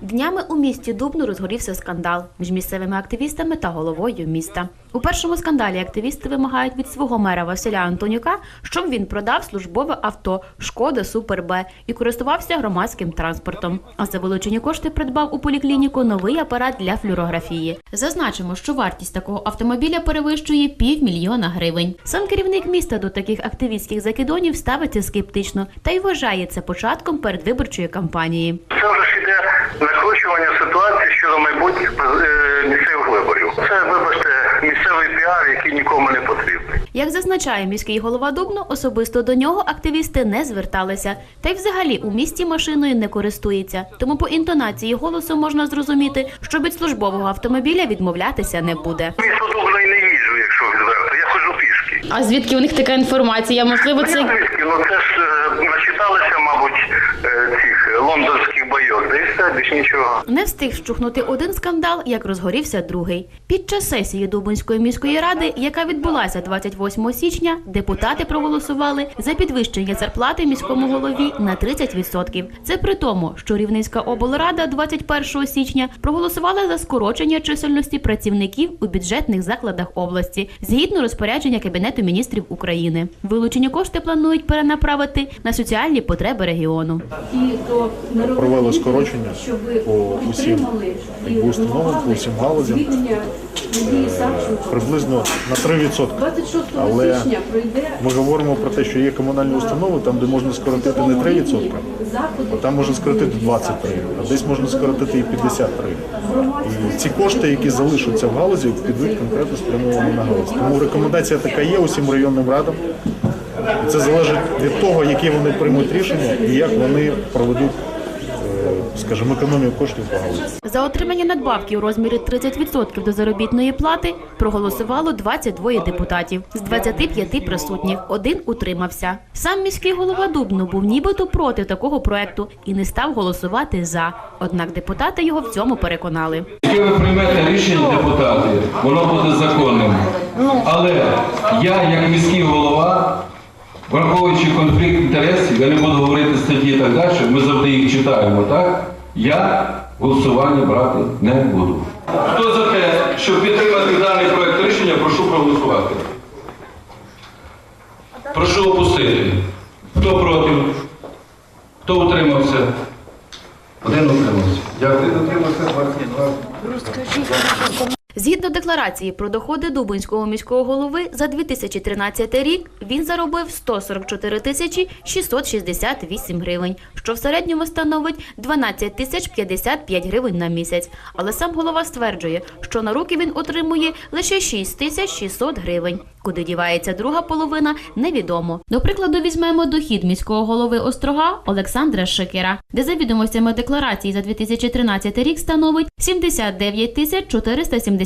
Днями у місті Дубну розгорівся скандал між місцевими активістами та головою міста. У першому скандалі активісти вимагають від свого мера Василя Антонюка, щоб він продав службове авто Шкода Супер Б і користувався громадським транспортом. А за вилучені кошти придбав у поліклініку новий апарат для флюорографії. Зазначимо, що вартість такого автомобіля перевищує півмільйона гривень. Сам керівник міста до таких активістських закидонів ставиться скептично та й вважає це початком передвиборчої кампанії. Це вже ж іде накручування ситуації щодо майбутніх е, місцевих виборів. Це, вибачте, місцевий піар, який нікому не потрібний. Як зазначає міський голова Дубно, особисто до нього активісти не зверталися, та й взагалі у місті машиною не користується. Тому по інтонації голосу можна зрозуміти, що від службового автомобіля відмовлятися не буде. Місто Дубно і не їжджу, якщо відверто. Я ходжу пішки. А звідки у них така інформація? Можливо, звідки? Ну це ж е, начиталися, мабуть, е, цих лондонських бойок. І нічого. Не встиг вщухнути один скандал, як розгорівся другий. Під час сесії Дубинської міської ради, яка відбулася 28 січня, депутати проголосували за підвищення зарплати міському голові на 30%. Це при тому, що Рівненська облрада 21 січня проголосувала за скорочення чисельності працівників у бюджетних закладах області згідно розпорядження Кабінету міністрів України. Вилучені кошти планують перенаправити на соціальні потреби регіону. провели скорочення по усім установам, по усім галузям е, приблизно на 3%. Але ми говоримо про те, що є комунальні установи, там, де можна скоротити не 3%, а там можна скоротити 23, а десь можна скоротити і 53. І ці кошти, які залишаться в галузі, підуть конкретно спрямовані на галузь. Тому рекомендація така є усім районним радам. І це залежить від того, які вони приймуть рішення і як вони проведуть, е, скажімо, економію коштів по. За отримання надбавки у розмірі 30% до заробітної плати проголосувало 22 депутатів з 25 присутніх. Один утримався. Сам міський голова Дубно був нібито проти такого проекту і не став голосувати за. Однак депутати його в цьому переконали. Яке ви приймете рішення, депутати, воно буде законним. Але я, як міський голова, враховуючи конфлікт інтересів, я не буду говорити статті і так далі, ми завжди їх читаємо, так? Я голосування брати не буду. Хто за те, щоб підтримати даний проект рішення, прошу проголосувати. Прошу опустити. Хто проти? Хто утримався? Один утримався. Дякую. Утримався 22. Згідно декларації про доходи Дубинського міського голови за 2013 рік він заробив 144 тисячі 668 гривень, що в середньому становить 12 тисяч 55 гривень на місяць. Але сам голова стверджує, що на руки він отримує лише 6 тисяч 600 гривень. Куди дівається друга половина, невідомо. До прикладу, візьмемо дохід міського голови Острога Олександра Шикера, де за відомостями декларації за 2013 рік становить 79 тисяч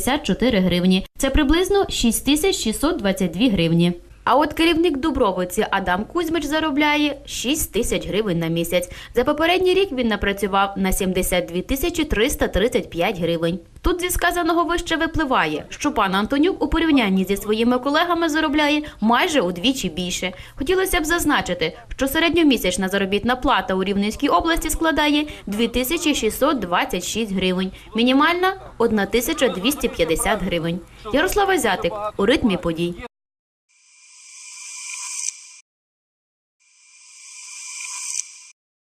474 гривні. Це приблизно 6 тисяч 622 гривні. А от керівник Дубровиці Адам Кузьмич заробляє 6 тисяч гривень на місяць. За попередній рік він напрацював на 72 тисячі 335 гривень. Тут зі сказаного вище випливає, що пан Антонюк у порівнянні зі своїми колегами заробляє майже удвічі більше. Хотілося б зазначити, що середньомісячна заробітна плата у Рівненській області складає 2626 гривень, мінімальна 1250 гривень. Ярослава Зятик у ритмі подій.